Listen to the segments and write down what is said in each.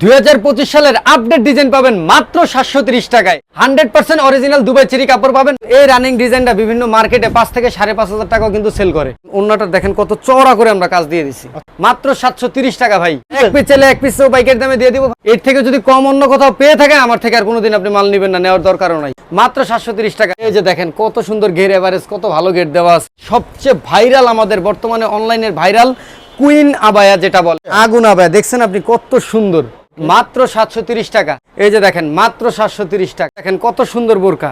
দুই হাজার পঁচিশ সালের আপডেট ডিজাইন পাবেন মাত্র সাতশো ত্রিশ টাকায়। Hundred percent original Dubai cherry কাপড় পাবেন। এই রানিং ডিজাইনটা বিভিন্ন মার্কেটে পাঁচ থেকে সাড়ে পাঁচ হাজার টাকাও কিন্তু সেল করে। অন্যটা দেখেন কত চওড়া করে আমরা কাজ দিয়ে দিছি। মাত্র সাতশো টাকা ভাই। এক পিস চাইলে এক পিস বাইকের দামে দিয়ে দিব। এর থেকে যদি কম অন্য কোথাও পেয়ে থাকেন আমার থেকে আর কোনোদিন আপনি মাল নেবেন না, নেওয়ার দরকারও নাই। মাত্র সাতশো ত্রিশ টাকা। এই যে দেখেন কত সুন্দর ঘের এভারেজ কত ভালো গেট দেওয়া আছে। সবচেয়ে ভাইরাল আমাদের বর্তমানে অনলাইনের ভাইরাল কুইন আবায়া যেটা বলে। আগুন আবায়া দেখছেন আপনি কত সুন্দর। মাত্র সাতশো টাকা। এই যে দেখেন মাত্র সাতশো ত্রিশ টাকা। দেখেন কত সুন্দর বোরকা।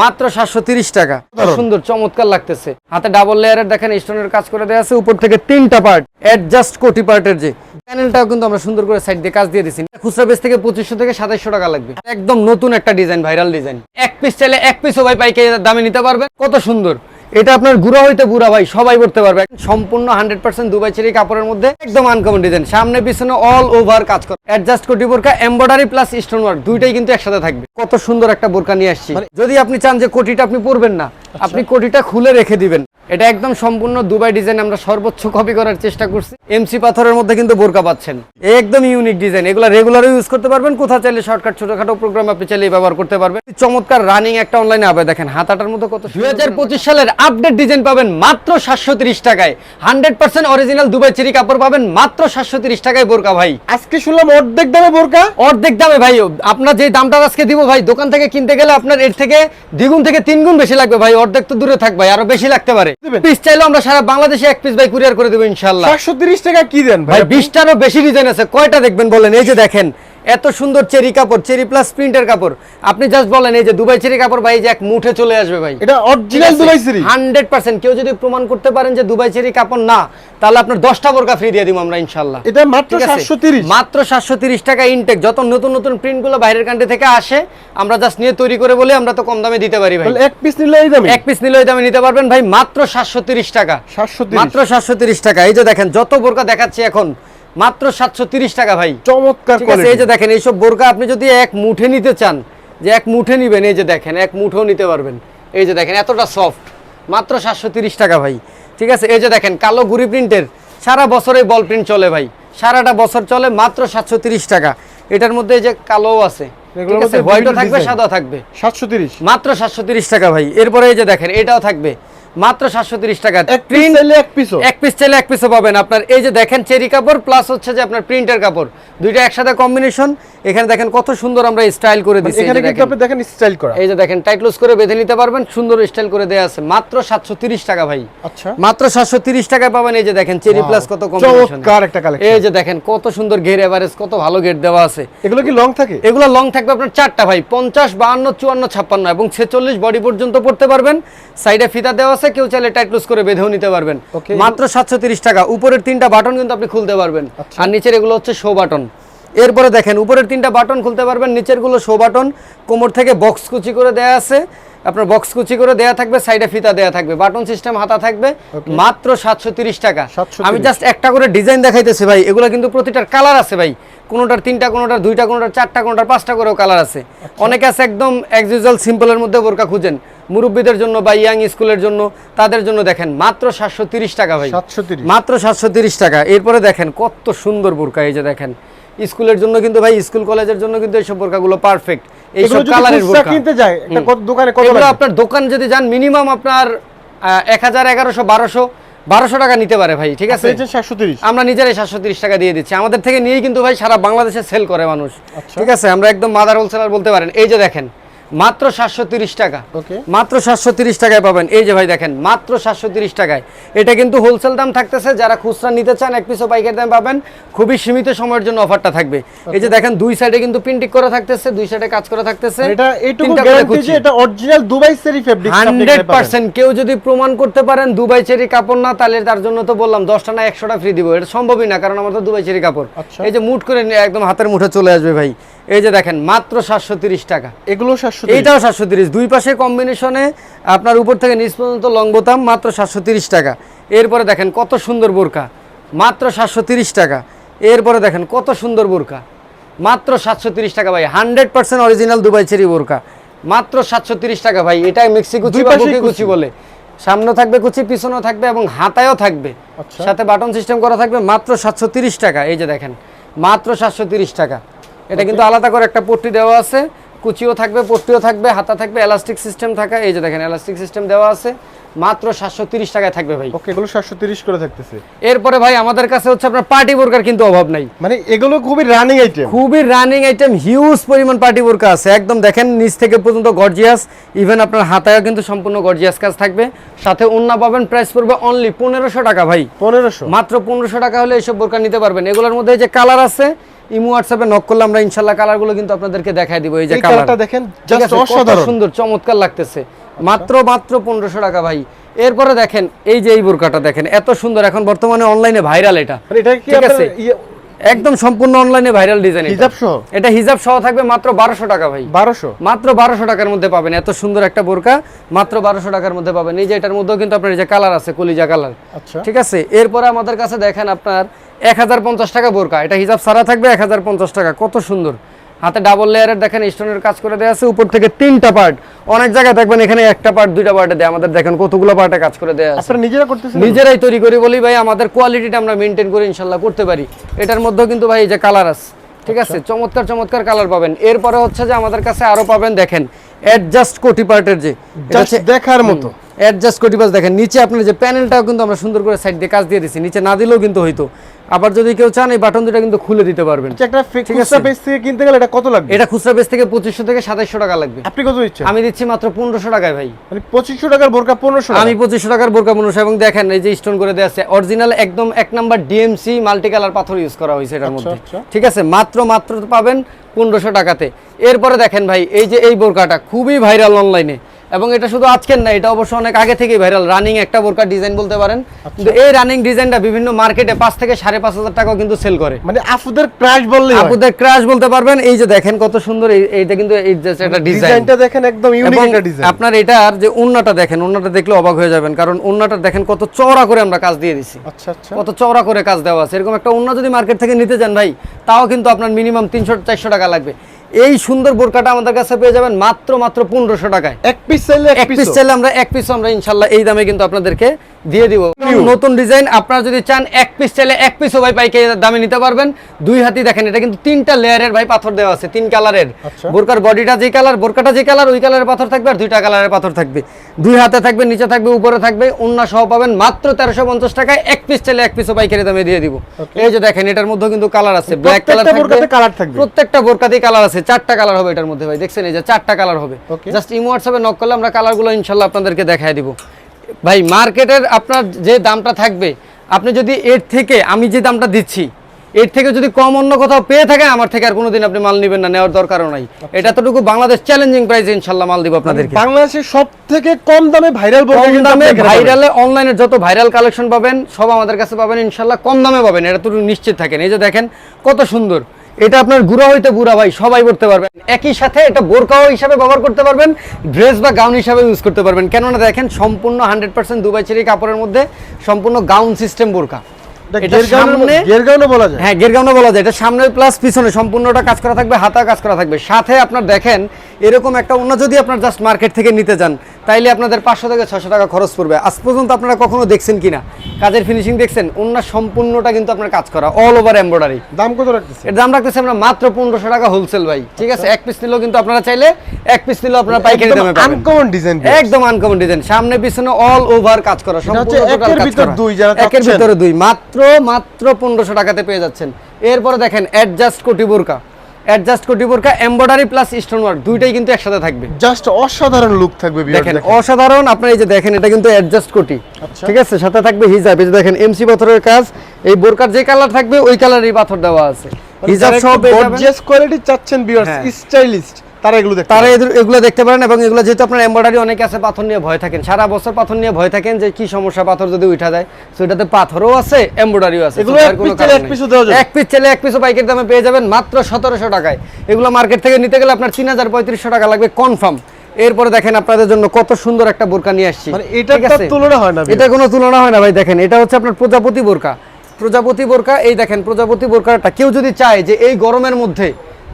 মাত্র সাতশো টাকা। সুন্দর চমৎকার লাগতেছে। হাতে ডাবল লেয়ারের দেখেন স্টোনের কাজ করে দেওয়া আছে। উপর থেকে তিনটা পার্ট অ্যাডজাস্ট কোটি পার্টের যে প্যানেলটাও কিন্তু আমরা সুন্দর করে সাইড দিয়ে কাজ দিয়ে দিচ্ছি খুচরা বেস থেকে পঁচিশশো থেকে সাতাইশশো টাকা লাগবে। একদম নতুন একটা ডিজাইন ভাইরাল ডিজাইন এক পিস চাইলে এক পিসও ভাই পাইকারি দামে নিতে পারবেন। কত সুন্দর। এটা আপনার গুঁড়া হইতে বুড়া ভাই সবাই পড়তে পারবে। সম্পূর্ণ হান্ড্রেড পার্সেন্ট দুবাই চেরি কাপড়ের মধ্যে একদম আনকমন ডিজাইন সামনে পিছনে অল ওভার কাজ করে। অ্যাডজাস্ট কোটি বোরকা এমব্রয়ডারি প্লাস স্টোন ওয়ার্ক দুইটাই কিন্তু একসাথে থাকবে। কত সুন্দর একটা বোরকা নিয়ে আসছি। যদি আপনি চান যে কোটিটা আপনি পরবেন না আপনি কোটিটা খুলে রেখে দিবেন। এটা একদম সম্পূর্ণ দুবাই ডিজাইন আমরা সর্বোচ্চ কপি করার চেষ্টা করছি। এমসি পাথরের মধ্যে কিন্তু বোরকা পাচ্ছেন। একদম ইউনিক ডিজাইন এগুলো রেগুলারও ইউজ করতে পারবেন। কোথা চাইলে শর্টকাট ছোটখাটো প্রোগ্রাম আপনি চাইলে ব্যবহার করতে পারবেন। চমৎকার রানিং একটা অনলাইনে হবে দেখেন। হাতাটার মধ্যে কত দুই হাজার পঁচিশ সালের আপডেট ডিজাইন পাবেন মাত্র সাতশো তিরিশ টাকায়। Hundred percent original Dubai cherry কাপড় পাবেন মাত্র সাতশো তিরিশ টাকায় বোরকা ভাই। আজকে শুনলাম অর্ধেক দামে বোরকা। অর্ধেক দামে ভাই। আপনার যে দামটা আজকে দিব ভাই দোকান থেকে কিনতে গেলে আপনার এর থেকে দ্বিগুণ থেকে তিন গুণ বেশি লাগবে ভাই। অর্ধেক তো দূরে থাক ভাই আরও বেশি লাগতে পারে। পিস চাইলে আমরা সারা বাংলাদেশে এক পিস ভাই কুরিয়ার করে দেবো ইনশাল্লাহ চারশো তিরিশ টাকা কি দেন ভাই? ভাই বিশটারও বেশি ডিজাইন আছে। কয়টা দেখবেন বলেন? এই যে দেখেন এত সুন্দর চেরি কাপড় চেরি প্লাস প্রিন্টের কাপড়। আপনি জাস্ট বলেন এই যে দুবাই চেরি কাপড় ভাই যে এক মুঠে চলে আসবে ভাই। এটা অরিজিনাল দুবাই হান্ড্রেড পার্সেন্ট কেউ যদি প্রমাণ করতে পারেন যে দুবাই চেরি কাপড় না তাহলে আপনার দশটা বোরকা ফ্রি দিয়ে দিব আমরা ইনশাল্লাহ এটা মাত্র 730 মাত্র সাতশো তিরিশ টাকা ইনটেক যত নতুন নতুন প্রিন্টগুলো বাইরের কান্ট্রি থেকে আসে আমরা জাস্ট নিয়ে তৈরি করে বলে আমরা তো কম দামে দিতে পারি ভাই। এক পিস নিলে এই দামে? এক পিস নিলে ওই দামে নিতে পারবেন ভাই মাত্র সাতশো তিরিশ টাকা। সাতশো মাত্র সাতশো তিরিশ টাকা। এই যে দেখেন যত বোরকা দেখাচ্ছি এখন মাত্র সাতশো তিরিশ টাকা ভাই। চমৎকার ঠিক আছে এই যে দেখেন এইসব বোরকা আপনি যদি এক মুঠে নিতে চান যে এক মুঠে নিবেন এই যে দেখেন এক মুঠেও নিতে পারবেন। এই যে দেখেন এতটা সফট মাত্র সাতশো তিরিশ টাকা ভাই। ঠিক আছে এই যে দেখেন কালো গুড়ি প্রিন্টের সারা বছরে বল প্রিন্ট চলে ভাই। সারাটা বছর চলে মাত্র সাতশো তিরিশ টাকা। এটার মধ্যে এই যে কালোও আছে। ঠিক আছে হোয়াইটও থাকবে সাদা থাকবে। সাতশো তিরিশ। মাত্র সাতশো তিরিশ টাকা ভাই। এরপরে এই যে দেখেন এটাও থাকবে। মাত্র সাতশো তিরিশ টাকা। এক পিস চাইলে এক পিসও এক পিস চাইলে এক পিসও পাবেন। আপনার এই যে দেখেন চেরি কাপড় প্লাস হচ্ছে যে আপনার প্রিন্টের কাপড়। দুইটা একসাথে কম্বিনেশন এখানে দেখেন কত সুন্দর আমরা স্টাইল করে দিচ্ছি এখানে কিন্তু আপনি দেখেন স্টাইল করা। এই যে দেখেন টাইট লুজ করে বেঁধে নিতে পারবেন। সুন্দর স্টাইল করে দেয়া আছে। মাত্র সাতশো তিরিশ টাকা ভাই। আচ্ছা। মাত্র টাকায় পাবেন এই যে দেখেন চেরি প্লাস কত কম্বিনেশন চমৎকার একটা কালেকশন এই যে দেখেন কত সুন্দর ঘের এভারেজ কত ভালো গেট দেওয়া আছে। এগুলো কি লং থাকে? এগুলো লং থাকবে আপনার চারটা ভাই। পঞ্চাশ বাহান্ন চুয়ান্ন ছাপ্পান্ন এবং ছেচল্লিশ বডি পর্যন্ত পড়তে পারবেন। সাইডে ফিতা দেওয়া আছে কেউ চাইলে টাইট লুজ করে বেঁধেও নিতে পারবেন। মাত্র সাতশো তিরিশ টাকা। উপরের তিনটা বাটন কিন্তু আপনি খুলতে পারবেন। আচ্ছা। আর নিচের এগুলো হচ্ছে শো বাটন এরপরে দেখেন উপরের তিনটা বাটন খুলতে পারবেন নিচেরগুলো শো বাটন কোমর থেকে বক্স কুচি করে দেয়া আছে। আপনার বক্স কুচি করে দেয়া থাকবে সাইডে ফিতা দেয়া থাকবে বাটন সিস্টেম হাতা থাকবে। মাত্র সাতশো তিরিশ টাকা। আমি জাস্ট একটা করে ডিজাইন দেখাইতেছি ভাই এগুলো কিন্তু প্রতিটার কালার আছে ভাই। কোনোটার তিনটা কোনোটার দুইটা কোনোটার চারটা কোনোটার পাঁচটা করেও কালার আছে। অনেকে আছে একদম অ্যাজ সিম্পলের মধ্যে বোরকা খুঁজেন। মুরব্বীদের জন্য বা ইয়াং স্কুলের জন্য তাদের জন্য দেখেন মাত্র সাতশো টাকা ভাই। মাত্র সাতশো টাকা। এরপরে দেখেন কত সুন্দর বোরকা এই যে দেখেন স্কুলের জন্য কিন্তু ভাই স্কুল কলেজের জন্য কিন্তু এইসব বোরকাগুলো পারফেক্ট এইসব কালারের বোরকা কিনতে যায় দোকানে কত আপনার দোকান যদি যান মিনিমাম আপনার এক হাজার এগারোশো বারোশো বারোশো টাকা নিতে পারে ভাই ঠিক আছে? তিরিশ। আমরা নিজেরাই সাতশো তিরিশ টাকা দিয়ে দিচ্ছি। আমাদের থেকে নিয়েই কিন্তু ভাই সারা বাংলাদেশে সেল করে মানুষ আচ্ছা। ঠিক আছে? আমরা একদম মাদার হোলসেলার বলতে পারেন। এই যে দেখেন মাত্র সাতশো তিরিশ টাকা। মাত্র সাতশো তিরিশ টাকায় পাবেন। এই যে ভাই দেখেন মাত্র সাতশো তিরিশ টাকায়। এটা কিন্তু হোলসেল দাম থাকতেছে যারা খুচরা নিতে চান এক পিসও পাইকারি দাম পাবেন। খুবই সীমিত সময়ের জন্য অফারটা থাকবে। এই যে দেখেন দুই সাইডে কিন্তু প্রিন্টিং করা থাকতেছে দুই সাইডে কাজ করা থাকতেছে। এটা এইটুকু গ্যারান্টি যে এটা original Dubai cherry fabric hundred percent. কেউ যদি প্রমাণ করতে পারেন দুবাই চেরি কাপড় না তাহলে তার জন্য তো বললাম দশটা না একশোটা ফ্রি দিব। এটা সম্ভবই না কারণ আমার তো দুবাই চেরি কাপড়। আচ্ছা। এই যে মুট করে একদম হাতের মুঠে চলে আসবে ভাই। এই যে দেখেন মাত্র সাতশো তিরিশ টাকা। এগুলো সাতশো এইটাও সাতশো তিরিশ। দুই পাশে কম্বিনেশনে আপনার উপর থেকে নিচ পর্যন্ত লং বোতাম মাত্র সাতশো টাকা। এরপরে দেখেন কত সুন্দর বোরকা। মাত্র সাতশো টাকা। এরপরে দেখেন কত সুন্দর বোরকা। মাত্র সাতশো টাকা ভাই hundred percent original Dubai cherry বোরকা। মাত্র সাতশো টাকা ভাই এটাই মেক্সি কুচি বা বুকি কুচি। বলে। সামনে থাকবে কুচি পিছনেও থাকবে এবং হাতায়ও থাকবে। আচ্ছা। সাথে বাটন সিস্টেম করা থাকবে মাত্র সাতশো তিরিশ টাকা। এই যে দেখেন মাত্র সাতশো তিরিশ টাকা। এটা কিন্তু আলাদা করে একটা পট্টি দেওয়া আছে কুচিও থাকবে পট্টিও থাকবে হাতা থাকবে এলাস্টিক সিস্টেম থাকা এই যে দেখেন এলাস্টিক সিস্টেম দেওয়া আছে মাত্র সাতশো তিরিশ টাকায় থাকবে ভাই। ওকে এগুলো সাতশো তিরিশ করে থাকতেছে। এরপরে ভাই আমাদের কাছে হচ্ছে আপনার পার্টি বোরকার কিন্তু অভাব নাই। মানে এগুলো খুবই রানিং আইটেম খুবই রানিং আইটেম হিউজ পরিমাণ পার্টি বোরকা আছে। একদম দেখেন নিচ থেকে পর্যন্ত গর্জিয়াস ইভেন আপনার হাতায়ও কিন্তু সম্পূর্ণ গর্জিয়াস কাজ থাকবে। সাথে অন্য পাবেন প্রাইস পড়বে অনলি পনেরোশো টাকা ভাই। পনেরোশো? মাত্র পনেরোশো টাকা হলে এইসব বোরকা নিতে পারবেন। এগুলোর মধ্যে যে কালার আছে ইমো হোয়াটসঅ্যাপে নক করলে আমরা ইনশাআল্লাহ কালারগুলো কিন্তু আপনাদেরকে দেখাই দিব এই যে কালার কালারটা দেখেন জাস্ট অসাধারণ। সুন্দর চমৎকার লাগতেছে। মাত্র মাত্র 1500 টাকা ভাই। এরপরে দেখেন এই যে এই বোরকাটা দেখেন এত সুন্দর এখন বর্তমানে অনলাইনে ভাইরাল এটা। মানে ঠিক আছে? ইয়ে- একদম সম্পূর্ণ অনলাইনে ভাইরাল ডিজাইন হিজাব সহ? এটা হিজাব সহ থাকবে মাত্র বারোশো টাকা ভাই। বারোশো? মাত্র বারোশো টাকার মধ্যে পাবেন। এত সুন্দর একটা বোরকা মাত্র বারোশো টাকার মধ্যে পাবেন। এই যে এটার মধ্যেও কিন্তু আপনার এই যে কালার আছে কলিজা কালার আচ্ছা। ঠিক আছে? এরপরে আমাদের কাছে দেখেন আপনার এক হাজার পঞ্চাশ টাকা বোরকা। এটা হিজাব সারা থাকবে এক হাজার পঞ্চাশ টাকা। কত সুন্দর। হাতে ডাবল লেয়ারের দেখেন স্টোনের কাজ করে দেওয়া আছে। উপর থেকে তিনটা পার্ট অনেক জায়গায় দেখবেন এখানে একটা পার্ট দুইটা পার্টে দেয়। আমাদের দেখেন কতগুলো পার্টে কাজ করে দেওয়া আছে। নিজেরা করতেছেন? নিজেরাই তৈরি করি বলি ভাই আমাদের কোয়ালিটিটা আমরা মেনটেন করে ইনশাল্লাহ করতে পারি। এটার মধ্যেও কিন্তু ভাই এই যে কালার আছে। ঠিক আছে? চমৎকার চমৎকার কালার পাবেন। এরপরে হচ্ছে যে আমাদের কাছে আরও পাবেন দেখেন অ্যাডজাস্ট কোটি পার্টের যে দেখার মতো। অ্যাডজাস্ট কোটি পার্ট দেখেন নিচে আপনার যে প্যানেলটাও কিন্তু আমরা সুন্দর করে সাইড দিয়ে কাজ দিয়ে দিচ্ছি নিচে না দিলেও কিন্তু হইতো। আবার যদি কেউ চান এই বাটন দুটা কিন্তু খুলে দিতে পারবেন। আচ্ছা, একটা খুচরা। পেজ থেকে কিনতে গেলে এটা কত লাগবে? এটা খুচরা বেস থেকে পঁচিশশো থেকে সাতাইশশো টাকা লাগবে। আপনি কত দিচ্ছেন? আমি দিচ্ছি মাত্র পনেরোশো টাকায় ভাই। মানে পঁচিশশো টাকার বোরকা পনেরোশো আমি পঁচিশশো টাকার বোরকা মনুষ এবং দেখেন এই যে স্টোন করে দেওয়া আছে অরিজিনাল একদম এক নাম্বার ডিএমসি মাল্টি কালার পাথর ইউজ করা হয়েছে এটার মধ্যে। আচ্ছা। ঠিক আছে? মাত্র মাত্র পাবেন পনেরোশো টাকাতে। এরপরে দেখেন ভাই এই যে এই বোরকাটা খুবই ভাইরাল অনলাইনে এবং এটা শুধু আজকের না এটা অবশ্য অনেক আগে থেকেই ভাইরাল রানিং একটা বোরকা ডিজাইন বলতে পারেন। আচ্ছা। কিন্তু এই রানিং ডিজাইনটা বিভিন্ন মার্কেটে পাঁচ থেকে সাড়ে পাঁচ হাজার টাকাও কিন্তু সেল করে। মানে আফুদের প্রাইস বললেই হয়। আপুদের ক্রাশ বলতে পারবেন এই যে দেখেন কত সুন্দর এইটা কিন্তু এই যে একটা ডিজাইন ডিজাইনটা দেখেন একদম ইউনিক একটা ডিজাইন আপনার এটার যে উন্নাটা দেখেন উন্নাটা দেখলে অবাক হয়ে যাবেন কারণ উন্নাটা দেখেন কত চওড়া করে আমরা কাজ দিয়ে দিছি। আচ্ছা আচ্ছা। কত চওড়া করে কাজ দেওয়া আছে। এরকম একটা উন্না যদি মার্কেট থেকে নিতে যান ভাই তাও কিন্তু আপনার মিনিমাম তিনশো চারশো টাকা লাগবে। এই সুন্দর বোরকাটা আমাদের কাছে পেয়ে যাবেন মাত্র মাত্র পনেরোশো টাকায়। এক পিস চাইলে এক পিস চাইলে আমরা এক পিস আমরা ইনশাল্লাহ এই দামে কিন্তু আপনাদেরকে দিয়ে দিব। নতুন ডিজাইন আপনারা যদি চান এক পিস চাইলে এক পিসও ভাই পাইকারি দামে নিতে পারবেন। দুই হাতি দেখেন এটা কিন্তু তিনটা লেয়ারের ভাই পাথর দেওয়া আছে তিন কালারের। আচ্ছা। বোরকার বডিটা যে কালার বোরকাটা যে কালার ওই কালারের পাথর থাকবে আর দুইটা কালারের পাথর থাকবে। দুই হাতে থাকবে নিচে থাকবে উপরে থাকবে অন্য সহ পাবেন মাত্র তেরোশো পঞ্চাশ টাকায় এক পিস চাইলে এক পিসও পাইকারি দামে দিয়ে দিব। এই যে দেখেন এটার মধ্যে কিন্তু কালার আছে ব্ল্যাক কালার থাকবে। প্রত্যেকটা বোরকাতেই কালার আছে চারটা কালার হবে এটার মধ্যে ভাই দেখছেন এই যে চারটা কালার হবে। জাস্ট ইমো হোয়াটসঅ্যাপে নক করলে আমরা কালারগুলো ইনশাল্লাহ আপনাদেরকে দেখাই দিব। ভাই মার্কেটের আপনার যে দামটা থাকবে আপনি যদি এর থেকে আমি যে দামটা দিচ্ছি এর থেকে যদি কম অন্য কোথাও পেয়ে থাকেন আমার থেকে আর কোনোদিন আপনি মাল নেবেন না নেওয়ার দরকারও নাই। এটা এতটুকু বাংলাদেশ চ্যালেঞ্জিং প্রাইসে ইনশাল্লাহ মাল দিব আপনাদেরকে। বাংলাদেশের সব থেকে কম দামে ভাইরাল কম দামে। ভাইরালে অনলাইনে যত ভাইরাল কালেকশন পাবেন সব আমাদের কাছে পাবেন ইনশাল্লাহ। কম দামে পাবেন এটা তো নিশ্চিত থাকেন। এই যে দেখেন কত সুন্দর। এটা আপনার গুড়া হইতে বুড়া ভাই সবাই পড়তে পারবেন। একই সাথে এটা বোরকাও হিসাবে ব্যবহার করতে পারবেন ড্রেস বা গাউন হিসাবে ইউজ করতে পারবেন। কেননা দেখেন সম্পূর্ণ হান্ড্রেড পার্সেন্ট দুবাই চেরি কাপড়ের মধ্যে সম্পূর্ণ গাউন সিস্টেম বোরকা। হ্যাঁ বলা যায়। এটা সামনে প্লাস পিছনে সম্পূর্ণটা কাজ করা থাকবে হাতা কাজ করা থাকবে। সাথে আপনার দেখেন এরকম একটা অন্য যদি আপনার জাস্ট মার্কেট থেকে নিতে যান তাইলে আপনাদের পাঁচশো থেকে ছশো টাকা খরচ পড়বে। আজ পর্যন্ত আপনারা কখনো দেখছেন কিনা? কাজের ফিনিশিং দেখছেন? অন্য সম্পূর্ণটা কিন্তু আপনার কাজ করা অল ওভার এমব্রয়ডারি দাম কত রাখতেছে এর দাম রাখতেছি আমরা মাত্র পনেরোশো টাকা হোলসেল ভাই ঠিক আছে? এক পিস নিলেও কিন্তু আপনারা চাইলে এক পিস নিলেও আপনারা পাইকারি দামে পাবেন। আনকমন ডিজাইন একদম আনকমন ডিজাইন সামনে পিছনে অল ওভার কাজ করা সম্পূর্ণ একের কাজ করা। দুই, যারা একের ভিতরে দুই। মাত্র মাত্র পনেরোশো টাকাতে পেয়ে যাচ্ছেন। এরপরে দেখেন অ্যাডজাস্ট কোটি বোরকা। অ্যাডজাস্ট কোটি বোরকা এমব্রয়ডারি প্লাস স্টোন ওয়ার্ক দুইটাই কিন্তু একসাথে থাকবে জাস্ট অসাধারণ লুক থাকবে দেখেন। অসাধারণ আপনার এই যে দেখেন এটা কিন্তু অ্যাডজাস্ট কোটি আচ্ছা। ঠিক আছে সাথে থাকবে হিজাব এই যে দেখেন এমসি পাথরের কাজ এই বোরকার যে কালার থাকবে ওই কালারই পাথর দেওয়া আছে হিজাব সব সহ কোয়ালিটি চাচ্ছেন viewers, হ্যাঁ। স্টাইলিস্ট, তারা এগুলো তারা এগুলো দেখতে পারেন এবং এগুলো যেহেতু আপনার এমব্রয়ডারি অনেকে আছে পাথর নিয়ে ভয় থাকেন। সারা বছর পাথর নিয়ে ভয় থাকেন যে কি সমস্যা পাথর যদি উঠা যায়। তো এটাতে পাথরও আছে এমব্রয়ডারিও আছে। এগুলো এক দেওয়া পিস চাইলে এক পিসও দামে পেয়ে যাবেন মাত্র সতেরোশো টাকায়। এগুলো মার্কেট থেকে নিতে গেলে আপনার তিন হাজার পঁয়ত্রিশশো টাকা লাগবে কনফার্ম এরপরে দেখেন আপনাদের জন্য কত সুন্দর একটা বোরকা নিয়ে আসছি। মানে আছে? তুলনা হয় না, এটা কোনো তুলনা হয় না ভাই দেখেন এটা হচ্ছে আপনার প্রজাপতি বোরকা। প্রজাপতি বোরকা এই দেখেন প্রজাপতি বোরকাটা কেউ যদি চায় যে এই গরমের মধ্যে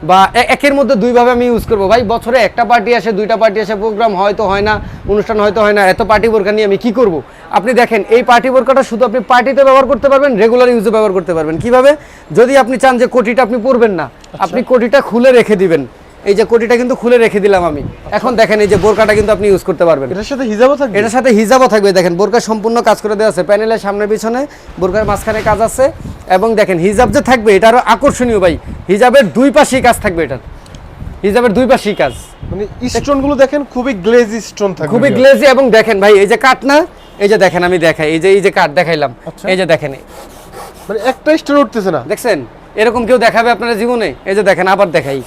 বা একের মধ্যে দুইভাবে আমি ইউজ করব। ভাই বছরে একটা পার্টি আসে দুইটা পার্টি আসে প্রোগ্রাম হয়তো হয় না অনুষ্ঠান হয়তো হয় না এত পার্টি বোরকা নিয়ে আমি কি করব? আপনি দেখেন এই পার্টি বোরকাটা শুধু আপনি পার্টিতে ব্যবহার করতে পারবেন রেগুলার ইউজে ব্যবহার করতে পারবেন। কীভাবে? যদি আপনি চান যে কোটিটা আপনি পরবেন না আপনি কোটিটা খুলে রেখে দিবেন। এই যে কোটিটা কিন্তু খুলে রেখে দিলাম আমি। এখন দেখেন এই যে বোরকাটা কিন্তু আপনি ইউজ করতে পারবেন। এটার সাথে হিজাবও থাকবে? এটার সাথে হিজাবও থাকবে দেখেন বোরকা সম্পূর্ণ কাজ করে দেওয়া আছে প্যানেলের সামনে পিছনে বোরকার মাঝখানে কাজ আছে এবং দেখেন হিজাব যে থাকবে এটা আরও আকর্ষণীয় ভাই হিজাবের দুই পাশেই কাজ থাকবে এটার। হিজাবের দুই পাশেই কাজ। মানে স্টোনগুলো দেখেন খুবই গ্লেজি স্টোন থাকবে খুবই গ্লেজি এবং দেখেন ভাই এই যে কাঠ না এই যে দেখেন আমি দেখাই এই যে এই যে কাঠ দেখাইলাম আচ্ছা। এই যে দেখেন। মানে একটা স্টোন উঠতেছে না। দেখছেন? এরকম কেউ দেখাবে আপনার জীবনে? এই যে দেখেন আবার দেখাই।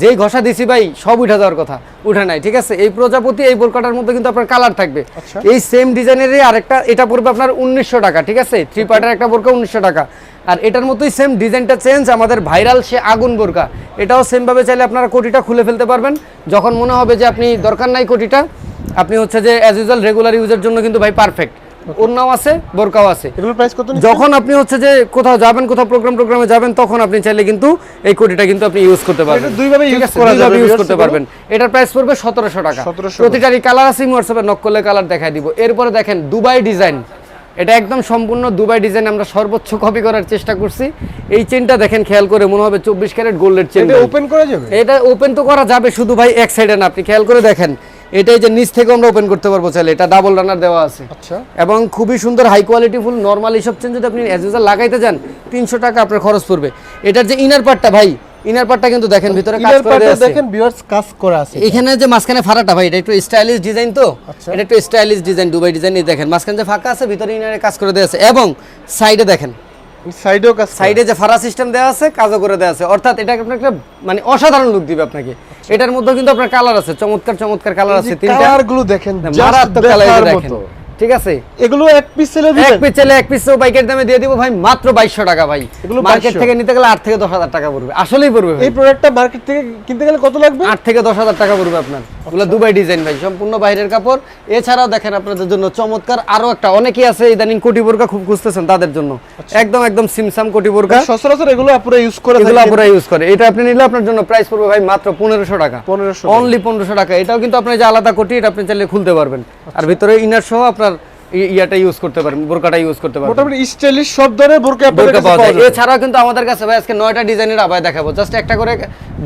যেই ঘষা দিছি ভাই সব উঠে যাওয়ার কথা। উঠে নাই ঠিক আছে? এই প্রজাপতি এই বোরকাটার মধ্যে কিন্তু আপনার কালার থাকবে। আচ্ছা। এই সেম ডিজাইনেরই আরেকটা এটা পড়বে আপনার উনিশশো টাকা ঠিক আছে? থ্রি পার্টের একটা বোরকা উনিশশো টাকা। আর এটার মতোই সেম ডিজাইনটা চেঞ্জ আমাদের ভাইরাল সে আগুন বোরকা। এটাও সেমভাবে চাইলে আপনারা কোটিটা খুলে ফেলতে পারবেন। যখন মনে হবে যে আপনি দরকার নাই কোটিটা আপনি হচ্ছে যে অ্যাজ ইউজুয়াল রেগুলার ইউজের জন্য কিন্তু ভাই পারফেক্ট ওড়নাও আছে বোরকাও আছে। প্রাইস কত যখন আপনি হচ্ছে যে কোথাও যাবেন কোথাও প্রোগ্রাম প্রোগ্রামে যাবেন তখন আপনি চাইলে কিন্তু এই কোটিটা কিন্তু আপনি ইউজ করতে পারবেন। দুইভাবে ঠিক করা যাবে, ইউজ করতে পারবেন। এটার প্রাইস পড়বে সতেরোশো টাকা। প্রতিটারই কালার আছে হোয়াটসঅ্যাপে নক করলে কালার দেখাই দিব। এরপরে দেখেন দুবাই ডিজাইন এটা একদম সম্পূর্ণ দুবাই ডিজাইন আমরা সর্বোচ্চ কপি করার চেষ্টা করছি। এই চেনটা দেখেন খেয়াল করে মনে হবে চব্বিশ ক্যারেট গোল্ডের চেন এটা ওপেন করা যাবে? এটা ওপেন তো করা যাবে শুধু ভাই এক সাইডে না আপনি খেয়াল করে দেখেন। এটাই যে নিচ থেকে আমরা ওপেন করতে পারব চাইলে। এটা ডাবল রানার দেওয়া আছে। আচ্ছা। এবং খুবই সুন্দর হাই কোয়ালিটি ফুল নর্মাল এইসব চেন যদি আপনি অ্যাজ লাগাইতে যান তিনশো টাকা আপনার খরচ পড়বে। এটার যে ইনার পার্টটা ভাই ইনার পার্টটা কিন্তু দেখেন ভিতরে কাজ করে আছে। দেখেন ভিউয়ার্স কাজ করা আছে এখানে। যে মাঝখানে ফাড়াটা ভাই এটা একটু স্টাইলিশ ডিজাইন তো। আচ্ছা। এটা একটু স্টাইলিশ ডিজাইন দুবাই ডিজাইন দেখেন মাঝখানে যে ফাঁকা আছে ভিতরে ইনারে কাজ করে দেওয়া আছে। এবং সাইডে দেখেন সাইডেও কাজ সাইডে যে ফারা সিস্টেম দেওয়া আছে কাজও করে দেওয়া আছে। অর্থাৎ এটা আপনার একটা মানে অসাধারণ লুক দিবে আপনাকে। এটার মধ্যে কিন্তু আপনার কালার আছে চমৎকার চমৎকার কালার আছে তিনটা। কালারগুলো দেখেন just মারাত্মক কালার দেখেন। ঠিক আছে? এগুলো এক পিস সেলে এক পিস চাইলে এক পিস বাইকের দামে দিয়ে দিব ভাই মাত্র বাইশশো টাকা ভাই। এগুলো মার্কেট থেকে নিতে গেলে আট থেকে দশ হাজার টাকা পড়বে। আসলেই পড়বে এই প্রোডাক্টটা মার্কেট থেকে কিনতে গেলে কত লাগবে? আট থেকে দশ হাজার টাকা পড়বে আপনার। ওগুলো দুবাই ডিজাইন ভাই সম্পূর্ণ বাইরের কাপড়। এছাড়াও দেখেন আপনাদের জন্য চমৎকার আরও একটা অনেকেই আছে ইদানিং কোটি বোরকা খুব খুঁজতেছেন তাদের জন্য। একদম একদম সিমসাম কোটি বোরকা। সচরাচর এগুলো আপুরা ইউজ করে এগুলো থাকেন। ইউজ করে। এটা আপনি নিলে আপনার জন্য প্রাইস পড়বে ভাই মাত্র পনেরোশো টাকা। 1500 অনলি পনেরোশো টাকা। এটাও কিন্তু আপনার যে আলাদা কোটি এটা আপনি চাইলে খুলতে পারবেন। আচ্ছা। আর ভিতরে ইনার সহ আপনার ইয়াটা ইউজ করতে পারেন বোরকাটা ইউজ করতে পারবেন মোটামুটি স্টাইলিশ সব ধরনের বোরকা আপনাদের বোরকা কাছে পাওয়া যায়। এছাড়াও কিন্তু আমাদের কাছে ভাই আজকে নয়টা ডিজাইনের আবায় দেখাবো। জাস্ট একটা করে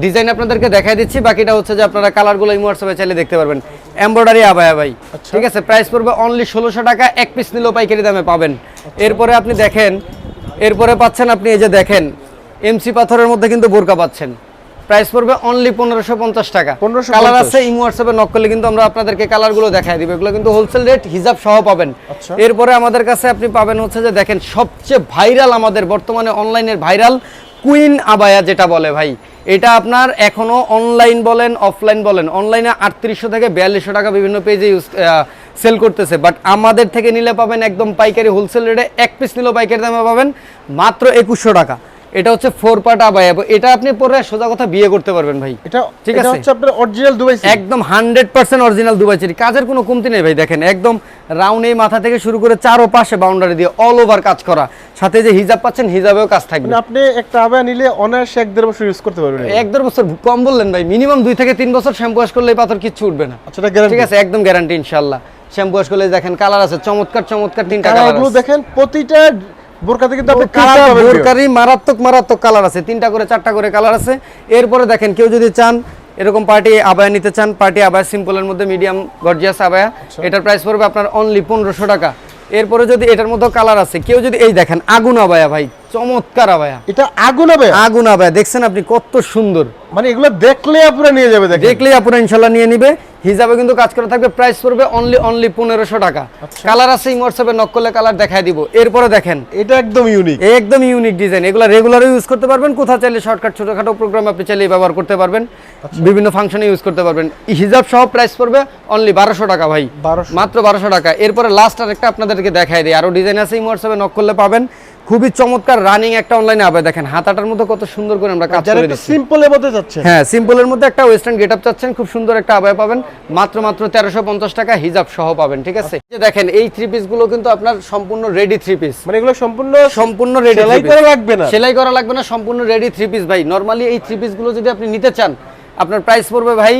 ডিজাইন আপনাদেরকে দেখাই দিচ্ছি বাকিটা হচ্ছে যে আপনারা কালারগুলো এই হোয়াটসঅ্যাপে চাইলে দেখতে পারবেন। এমব্রয়ডারি আবায়া ভাই আচ্ছা। ঠিক আছে? প্রাইস পড়বে অনলি ষোলোশো টাকা এক পিস নিলেও পাইকারি দামে পাবেন। আচ্ছা। এরপরে আপনি দেখেন এরপরে পাচ্ছেন আপনি এই যে দেখেন এমসি পাথরের মধ্যে কিন্তু বোরকা পাচ্ছেন। প্রাইস পড়বে অনলি পনেরোশো পঞ্চাশ টাকা। পনেরোশো কালার আছে ইমো হোয়াটসঅ্যাপে নক করলে কিন্তু আমরা আপনাদেরকে কালারগুলো দেখাই দিব। এগুলো কিন্তু হোলসেল রেট হিসাব সহ পাবেন। আচ্ছা। এরপরে আমাদের কাছে আপনি পাবেন হচ্ছে যে দেখেন সবচেয়ে ভাইরাল আমাদের বর্তমানে অনলাইনের ভাইরাল কুইন আবায়া যেটা বলে ভাই। এটা আপনার এখনও অনলাইন বলেন অফলাইন বলেন। অনলাইনে আটত্রিশশো থেকে বিয়াল্লিশশো টাকা বিভিন্ন পেজে ইউজ সেল করতেছে। বাট আমাদের থেকে নিলে পাবেন একদম পাইকারি হোলসেল রেটে এক পিস নিলেও পাইকারি দামে পাবেন মাত্র একুশশো টাকা। এটা হচ্ছে ফোর পার্ট আবায়া এটা আপনি পরে সোজা কথা বিয়ে করতে পারবেন ভাই। এটা ঠিক এটা আছে। হচ্ছে আপনার অরিজিনাল দুবাই। একদম hundred percent original Dubai cherry কাজের কোনো কমতি নেই ভাই দেখেন একদম রাউন্ড এই মাথা থেকে শুরু করে চারো পাশে বাউন্ডারি দিয়ে অল ওভার কাজ করা। সাথে যে হিজাব পাচ্ছেন হিজাবেও কাজ থাকবে। মানে আপনি একটা আবায়া নিলে অনায়াসে এক দেড় বছর ইউজ করতে পারবেন। এক দেড় বছর কম বললেন ভাই মিনিমাম দুই থেকে তিন বছর শ্যাম্পু ওয়াশ করলে এই পাথর কিচ্ছু উঠবে না। আচ্ছা ঠিক আছে একদম গ্যারান্টি ইনশাল্লাহ শ্যাম্পু ওয়াশ করলে দেখেন কালার আছে চমৎকার চমৎকার তিনটা কালার দেখেন প্রতিটা বোরকাতে কিন্তু আপনি কালার পাবেন বোরকারই মারাত্মক মারাত্মক কালার আছে। তিনটা করে চারটা করে কালার আছে। এরপরে দেখেন কেউ যদি চান এরকম পার্টি আবায়া নিতে চান পার্টি আবায়া সিম্পলের মধ্যে মিডিয়াম গর্জিয়াস আবায়া এটার প্রাইস পড়বে আপনার অনলি পনেরোশো টাকা। এরপরে যদি এটার মধ্যে কালার আছে কেউ যদি এই দেখেন আগুন আবায়া ভাই। চমৎকার আবায়া এটা আগুন হবে? আগুন আবায়া দেখছেন আপনি কত সুন্দর। মানে এগুলো দেখলে আপনারা নিয়ে যাবে দেখলেই আপনারা ইনশাল্লাহ নিয়ে নিবে। হিসাবে কিন্তু কাজ করা থাকবে প্রাইস পড়বে অনলি অনলি পনেরোশো টাকা। কালার আছে হোয়াটসঅ্যাপে নক করলে কালার দেখাই দিব। এরপরে দেখেন। এটা একদম ইউনিক একদম ইউনিক ডিজাইন এগুলো রেগুলার ইউজ করতে পারবেন কোথাও চাইলে শর্টকাট ছোটখাটো প্রোগ্রাম আপনি চাইলে ব্যবহার করতে পারবেন। বিভিন্ন ফাংশনে ইউজ করতে পারবেন। হিজাব সহ প্রাইস পড়বে অনলি বারোশো টাকা ভাই। 1200 মাত্র বারোশো টাকা। এরপরে লাস্ট আর একটা আপনাদেরকে দেখাই দিই। আরও ডিজাইন আছে হোয়াটসঅ্যাপে নক করলে পাবেন। খুবই চমৎকার রানিং একটা অনলাইনে আবে দেখেন হাতাটার মধ্যে কত সুন্দর করে আমরা কাজ করে দিচ্ছি। সিম্পলের মধ্যে যাচ্ছে হ্যাঁ সিম্পলের মধ্যে একটা ওয়েস্টার্ন গেট আপ চাচ্ছেন খুব সুন্দর একটা আবায় পাবেন। মাত্র মাত্র তেরোশো পঞ্চাশ টাকা হিজাব সহ পাবেন ঠিক আছে? এই যে দেখেন এই থ্রি পিসগুলো কিন্তু আপনার সম্পূর্ণ রেডি থ্রি পিস মানে এগুলো সম্পূর্ণ সম্পূর্ণ রেডি সেলাই করা লাগবে না। সেলাই করা লাগবে না সম্পূর্ণ রেডি থ্রি পিস ভাই নরমালি এই থ্রি পিসগুলো যদি আপনি নিতে চান আপনার প্রাইস পড়বে ভাই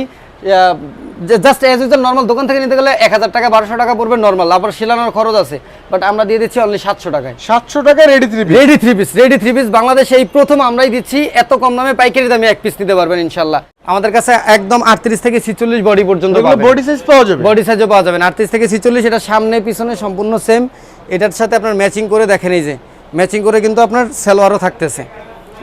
জাস্ট এজ ইউজার নর্মাল দোকান থেকে নিতে গেলে এক হাজার টাকা বারোশো টাকা পড়বে নর্মাল আবার সেলানোর খরচ আছে। বাট আমরা দিয়ে দিচ্ছি অনলি সাতশো টাকায়। সাতশো টাকা ready three ready three piece ready three piece বাংলাদেশে এই প্রথম আমরাই দিচ্ছি এত কম দামে পাইকারি দামে এক পিস নিতে পারবেন ইনশাল্লাহ। আমাদের কাছে একদম আটত্রিশ থেকে ছিচল্লিশ বডি পর্যন্ত বডি সাইজ পাওয়া যাবে। বডি সাইজও পাওয়া যাবেন। আটত্রিশ থেকে ছিচল্লিশ এটা সামনে পিছনে সম্পূর্ণ সেম এটার সাথে আপনার ম্যাচিং করে দেখেন এই যে। ম্যাচিং করে কিন্তু আপনার সালোয়ারও থাকতেছে।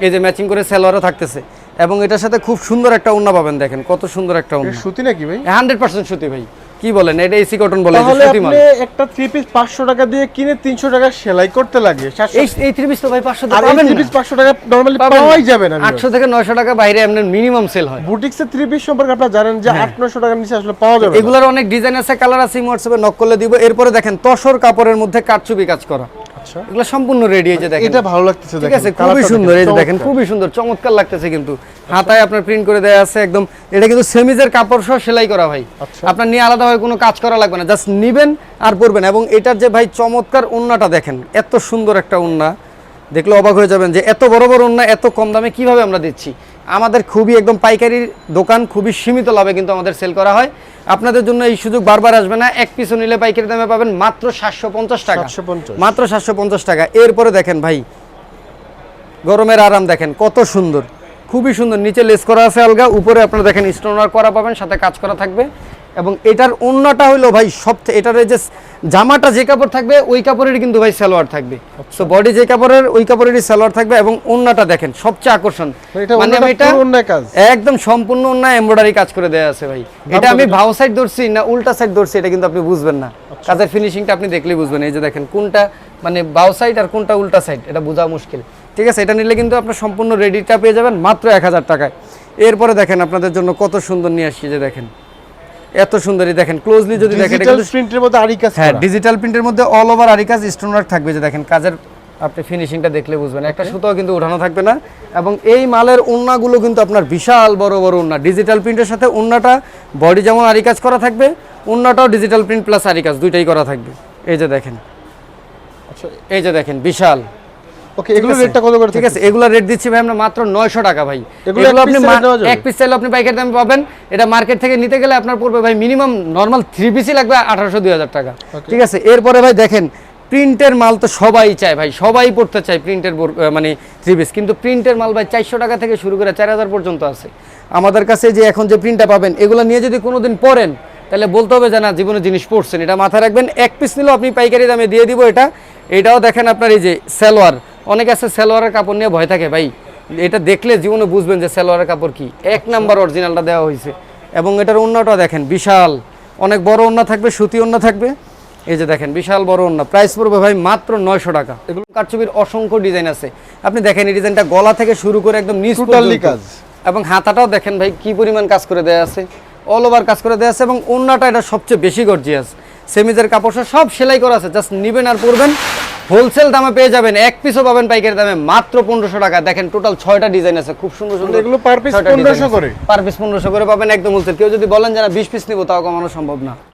এই যে ম্যাচিং করে সালোয়ারও থাকতেছে। এবং এটার সাথে খুব সুন্দর একটা ওন্না পাবেন দেখেন কত সুন্দর একটা ওন্না সুতি নাকি ভাই? হান্ড্রেড পার্সেন্ট সুতি ভাই। কি বলেন এটা এসি কটন বলে তাহলে আপনি একটা থ্রি পিস পাঁচশো টাকা দিয়ে কিনে তিনশো টাকা সেলাই করতে লাগে এই এই থ্রি পিস তো ভাই পাঁচশো আর এই পাবেন থ্রি পিস পাঁচশো টাকা নর্মালি পাওয়াই যাবে না আটশো থেকে নয়শো টাকা বাইরে আপনার মিনিমাম সেল হয়। বুটিক্সের থ্রি পিস সম্পর্কে আপনারা জানেন যে হ্যাঁ। আট নশো টাকার নিচে আসলে পাওয়া যাবে। এগুলোর অনেক ডিজাইন আছে কালার আছে হোয়াটসঅ্যাপে নক করলে দিব। এরপরে দেখেন তসর কাপড়ের মধ্যে কাটচুপি কাজ করা। আচ্ছা। এগুলো সম্পূর্ণ রেডি এই যে দেখেন। এটা ভালো লাগতেছে ঠিক আছে খুবই সুন্দর এই যে দেখেন, খুবই সুন্দর চমৎকার লাগতেছে কিন্তু। হাতায় আপনার প্রিন্ট করে দেওয়া আছে একদম এটা কিন্তু সেমিজের কাপড় সহ সেলাই করা ভাই। আচ্ছা। আপনার নিয়ে আলাদাভাবে কোনো কাজ করা লাগবে না জাস্ট নিবেন আর পরবেন। এবং এটার যে ভাই চমৎকার ওন্নাটা দেখেন এত সুন্দর একটা ওন্না দেখলে অবাক হয়ে যাবেন যে এত বড় বড় ওন্না এত কম দামে কীভাবে আমরা দিচ্ছি? আমাদের খুবই একদম পাইকারি দোকান খুবই সীমিত লাভে কিন্তু আমাদের সেল করা হয়। আপনাদের জন্য এই সুযোগ বারবার আসবে না এক পিছু নিলে পাইকারি দামে পাবেন মাত্র সাতশো পঞ্চাশ টাকা। মাত্র সাতশো পঞ্চাশ টাকা। এরপরে দেখেন ভাই গরমের আরাম দেখেন কত সুন্দর। খুবই সুন্দর নিচে লেস করা আছে আলগা উপরে আপনারা দেখেন স্টোনার করা পাবেন সাথে কাজ করা থাকবে। এবং এটার অন্যটা হলো ভাই সব এটার যে জামাটা যে কাপড় থাকবে ওই কাপড়েরই কিন্তু ভাই সালোয়ার থাকবে। সো বডি যে কাপড়ের ওই কাপড়েরই সালোয়ার থাকবে এবং অন্যটা দেখেন সবচেয়ে আকর্ষণ। মানে আমি এটা। একদম সম্পূর্ণ অন্য এমব্রয়ডারি কাজ করে দেওয়া আছে ভাই। এটা আমি ভাও সাইড ধরছি না উল্টা সাইড ধরছি এটা কিন্তু আপনি বুঝবেন না। আচ্ছা। কাজের ফিনিশিংটা আপনি দেখলেই বুঝবেন। এই যে দেখেন কোনটা মানে বাও সাইড আর কোনটা উল্টা সাইড এটা বোঝা মুশকিল। ঠিক আছে এটা নিলে কিন্তু আপনার সম্পূর্ণ রেডিটা পেয়ে যাবেন মাত্র এক হাজার টাকায়। এরপরে দেখেন আপনাদের জন্য কত সুন্দর নিয়ে আসছি যে দেখেন। এত সুন্দরই দেখেন ক্লোজলি যদি দেখেন ডিজিটাল প্রিন্টের মধ্যে আরি কাজ হ্যাঁ ডিজিটাল প্রিন্টের মধ্যে অল ওভার আরি কাজ স্টোন ওয়ার্ক থাকবে যে দেখেন কাজের আপনি ফিনিশিংটা দেখলে বুঝবেন। একটা সুতাও কিন্তু উঠানো থাকবে না এবং এই মালের ওন্নাগুলো কিন্তু আপনার বিশাল বড় বড় ওন্না ডিজিটাল প্রিন্টের সাথে ওন্নাটা বডি যেমন আরি কাজ করা থাকবে ওন্নাটাও ডিজিটাল প্রিন্ট প্লাস আরি কাজ দুইটাই করা থাকবে। এই যে দেখেন আচ্ছা। এই যে দেখেন বিশাল। ওকে এগুলো? রেটটা কত করে ঠিক আছে এগুলো রেট দিচ্ছি ভাই আমরা মাত্র নয়শো টাকা ভাই। এগুলো আপনি? এক পিস চাইলে আপনি পাইকারি দামে পাবেন। এটা মার্কেট থেকে নিতে গেলে আপনার পড়বে ভাই মিনিমাম নর্মাল থ্রি পিসই লাগবে আঠারোশো দুই হাজার টাকা। ঠিক আছে এরপরে ভাই দেখেন প্রিন্টের মাল তো সবাই চায় ভাই সবাই পড়তে চায় প্রিন্টের মানে থ্রি পিস কিন্তু প্রিন্টের মাল ভাই চারশো টাকা থেকে শুরু করে চার হাজার পর্যন্ত আছে। আমাদের কাছে যে এখন যে প্রিন্টটা পাবেন এগুলো নিয়ে যদি কোনোদিন পরেন তাহলে বলতে হবে যে না জীবনে জিনিস পড়ছেন। এটা মাথায় রাখবেন এক পিস নিলেও আপনি পাইকারি দামে দিয়ে দিব এটা। এটাও দেখেন আপনার এই যে সালোয়ার অনেক আছে সালোয়ারের কাপড় নিয়ে ভয় থাকে ভাই। এটা দেখলে জীবনে বুঝবেন যে সালোয়ারের কাপড় কি। এক নাম্বার অরিজিনালটা দেওয়া হয়েছে। এবং এটার অন্যটা দেখেন বিশাল। অনেক বড় অন্য থাকবে সুতি অন্য থাকবে। এই যে দেখেন বিশাল বড় অন্য প্রাইস পড়বে ভাই মাত্র নয়শো টাকা। এগুলো কারচুপির অসংখ্য ডিজাইন আছে। আপনি দেখেন এই ডিজাইনটা গলা থেকে শুরু করে একদম নিচ কাজ। এবং হাতাটাও দেখেন ভাই কি পরিমাণ কাজ করে দেওয়া আছে। অল ওভার কাজ করে দেওয়া আছে এবং অন্যটা এটা সবচেয়ে বেশি গর্জিয়াস সেমিজের কাপড় সব সেলাই করা আছে জাস্ট নিবেন আর পরবেন। হোলসেল দামে পেয়ে যাবেন এক পিসও পাবেন পাইকারি দামে মাত্র পনেরোশো টাকা দেখেন টোটাল ছয়টা ডিজাইন আছে খুব সুন্দর সুন্দর এগুলো পার পিস ছয়টা design 1500 আছে। করে? পার পিস পনেরোশো করে পাবেন একদম হোলসেল কেউ যদি বলেন যে না বিশ পিস নিবো তাও কমানো সম্ভব না